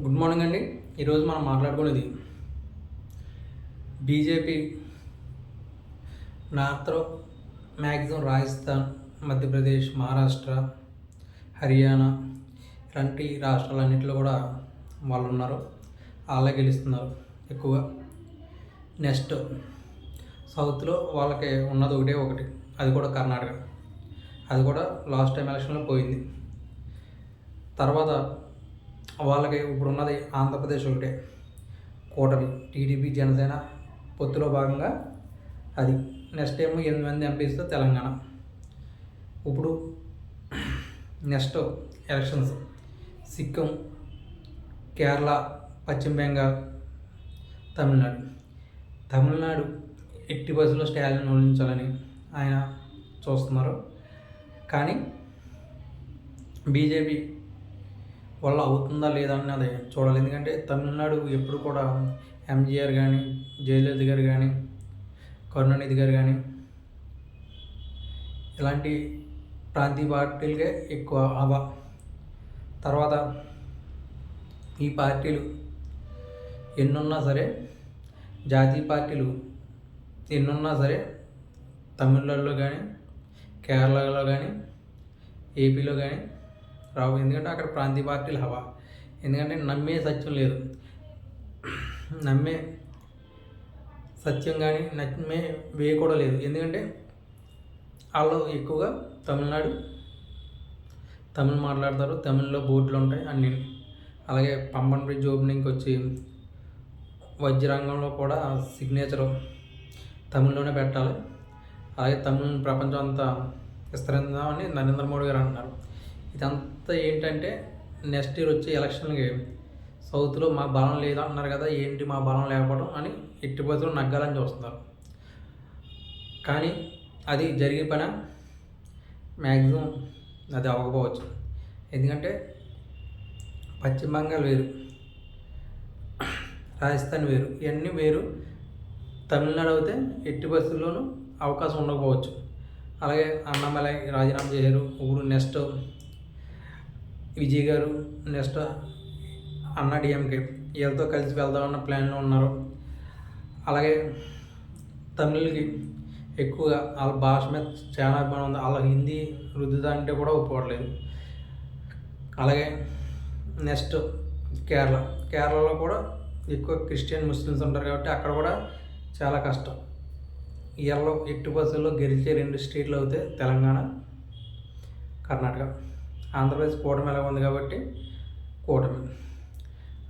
Good morning అండి. ఈరోజు మనం మాట్లాడుకునేది బీజేపీ నార్త్లో మ్యాక్సిమం రాజస్థాన్ మధ్యప్రదేశ్ మహారాష్ట్ర హర్యానా ఇలాంటి రాష్ట్రాలన్నింటిలో కూడా వాళ్ళు ఉన్నారు వాళ్ళే గెలుస్తున్నారు ఎక్కువగా నెక్స్ట్ సౌత్లో వాళ్ళకి ఉన్నది ఒకటే ఒకటి. అది కూడా కర్ణాటక. అది కూడా లాస్ట్ టైం ఎలక్షన్లో పోయింది. తర్వాత వాళ్ళకి ఇప్పుడు ఉన్నది ఆంధ్రప్రదేశ్ ఒకటే. కూటమి టీడీపీ జనసేన పొత్తులో భాగంగా అది. నెక్స్ట్ ఏమో ఎనిమిది మంది ఎంపీస్తో తెలంగాణ. ఇప్పుడు నెక్స్ట్ ఎలక్షన్స్. సిక్కిం కేరళ పశ్చిమ బెంగాల్ తమిళనాడు. తమిళనాడు ఎట్టి బస్సులో స్టాలిన్ ఓడించాలని ఆయన చూస్తున్నారు. కానీ బీజేపీ వల్ల అవుతుందా లేదా అన్నది చూడాలి. ఎందుకంటే తమిళనాడు ఎప్పుడు కూడా ఎంజీఆర్ కానీ జయలలిత గారు కానీ కరుణానిధి గారు కానీ ఇలాంటి ప్రాంతీయ పార్టీలకే ఎక్కువ అవ తర్వాత ఈ పార్టీలు ఎన్నున్నా సరే జాతీయ పార్టీలు ఎన్నున్నా సరే తమిళనాడులో కానీ కేరళలో కానీ ఏపీలో కానీ రావు. ఎందుకంటే అక్కడ ప్రాంతీయ పార్టీలు హవా. ఎందుకంటే నమ్మే సత్యం లేదు. నమ్మే సత్యం కానీ నమ్మే వే కూడా లేదు. ఎందుకంటే వాళ్ళు ఎక్కువగా తమిళనాడు తమిళ్ మాట్లాడతారు తమిళ్ళో బోర్డులు ఉంటాయి అన్ని. అలాగే పంబన్ బ్రిడ్జ్ ఓపెనింగ్కి వచ్చి వజ్రంగంలో కూడా సిగ్నేచర్ తమిళ్ళోనే పెట్టాలి. అలాగే తమిళ్ ప్రపంచం అంతా విస్తరిందామని నరేంద్ర మోడీ గారు అంటున్నారు. ఇదంతా ఏంటంటే నెక్స్ట్ ఇయర్ వచ్చే ఎలక్షన్కి సౌత్లో మా బలం లేదు అంటున్నారు కదా ఏంటి మా బలం లేకపోవడం అని ఎట్టి బదులు నగ్గాలని చూస్తున్నారు. కానీ అది జరిగే పని మ్యాక్సిమం అది అవ్వకపోవచ్చు. ఎందుకంటే పశ్చిమ బెంగాల్ వేరు రాజస్థాన్ వేరు ఇవన్నీ వేరు. తమిళనాడు అయితే ఎట్టి పరిస్థితుల్లోనూ అవకాశం ఉండకపోవచ్చు. అలాగే అన్నమలై రాజీనామా చేశారు ఇప్పుడు నెక్స్ట్ విజయ్ గారు నెక్స్ట్ అన్నా డిఎంకే వీళ్ళతో కలిసి వెళ్దామన్న ప్లాన్లో ఉన్నారు. అలాగే తమిళకి ఎక్కువగా వాళ్ళ భాష మీద చాలా అభిమానం ఉంది. వాళ్ళ హిందీ రుద్దుదా అంటే కూడా ఒప్పుకోవట్లేదు. అలాగే నెక్స్ట్ కేరళ. కేరళలో కూడా ఎక్కువ క్రిస్టియన్ ముస్లిమ్స్ ఉంటారు కాబట్టి అక్కడ కూడా చాలా కష్టం. ఇయర్లో ఎట్టి బస్సుల్లో గెలిచే రెండు స్టేట్లు అవుతాయి తెలంగాణ కర్ణాటక. ఆంధ్రప్రదేశ్ కూటమి ఎలా ఉంది కాబట్టి కూటమి.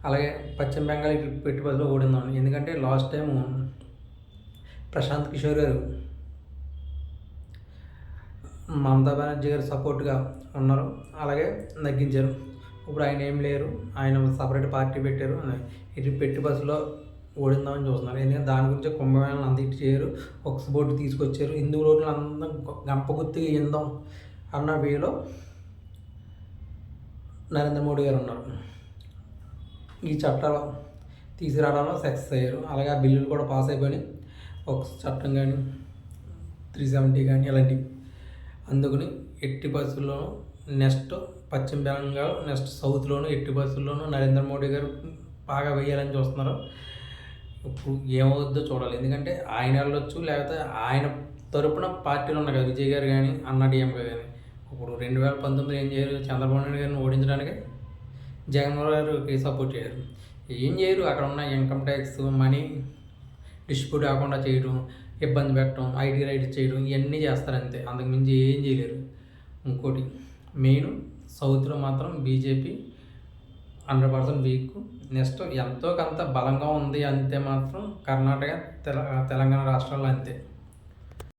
అలాగే పశ్చిమ బెంగాల్ పెట్టి బస్సులో ఓడిందాం ఎందుకంటే లాస్ట్ టైం ప్రశాంత్ కిషోర్ గారు మమతా బెనర్జీ గారు సపోర్ట్గా ఉన్నారు. అలాగే నగ్గించారు ఇప్పుడు ఆయన ఏం లేరు. ఆయన సపరేట్ పార్టీ పెట్టారు. ఇటు పెట్టి బస్సులో ఓడిందామని చూస్తున్నారు. ఎందుకంటే దాని గురించి కుంభమేళను అంత చేయరు. ఒక బోర్డు తీసుకొచ్చారు. హిందూ రోడ్లు అందరం గంప గుర్తుగా ఇందాం అన్న వేలో నరేంద్ర మోడీ గారు ఉన్నారు. ఈ చట్టాలు తీసుకురావడంలో సక్సెస్ అయ్యారు. అలాగే ఆ బిల్లులు కూడా పాస్ అయిపోయి ఒక చట్టం కానీ త్రీ సెవెంటీ కానీ ఇలాంటివి అందుకని ఎట్టి బస్సుల్లోనూ నెక్స్ట్ పశ్చిమ బెంగాల్ నెక్స్ట్ సౌత్లోనూ ఎట్టి బస్సుల్లోనూ నరేంద్ర మోడీ గారు బాగా వేయాలని చూస్తున్నారు. ఇప్పుడు ఏమవుద్దో చూడాలి. ఎందుకంటే ఆయన వెళ్ళొచ్చు లేకపోతే ఆయన తరపున పార్టీలు ఉన్నాయి కదా విజయ్ గారు కానీ అన్నా డిఎంకే కానీ. ఇప్పుడు రెండు వేల పంతొమ్మిది ఏం చేయరు? చంద్రబాబు నాయుడు గారిని ఓడించడానికి జగన్మోహన్ గారికి సపోర్ట్ చేయరు. ఏం చేయరు? అక్కడ ఉన్న ఇన్కమ్ ట్యాక్స్ మనీ డిస్ట్రిబ్యూట్ కాకుండా చేయడం ఇబ్బంది పెట్టడం ఐటీ రైట్ చేయడం ఇవన్నీ చేస్తారు అంతే. అంతకు మించి ఏం చేయలేరు. ఇంకోటి మెయిన్ సౌత్లో మాత్రం BJP hundred percent weak. Next ఎంతో కొంత బలంగా ఉంది అంతే మాత్రం కర్ణాటక తెల తెలంగాణ రాష్ట్రాల్లో అంతే.